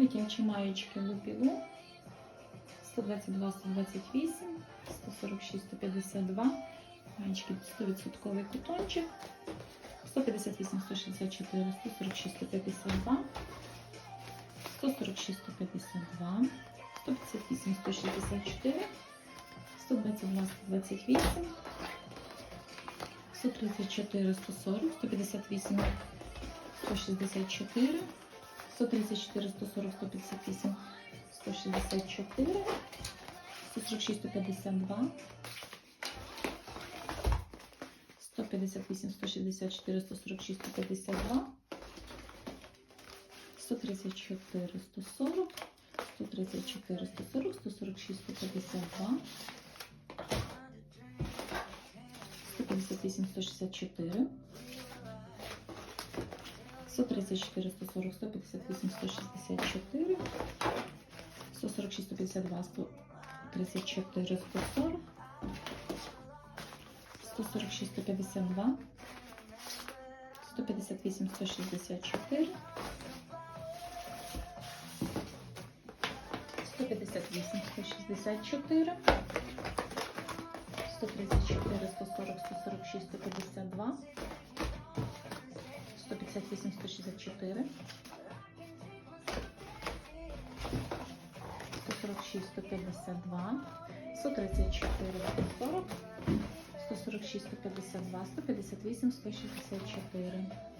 Дитячі маєчки Лупілу 122, 128, 146, 152. Маєчки 100% кутончик. 158, 164, 146, 152. 146, 152. 158, 164. 122, 128. 134, 140, 158, 164. 134, 140, 158, 164, 146, 152, 158, 164, 146, 152, 134, 140, 134, 140, 146, 152, 158, 164, 134, 140, 158, 164, 146, 152, 134, 140, 146, 152, 158, 164, 158, 164, 134, 158, 164, 146, 152, 134, 140, 146, 152, 158, 164.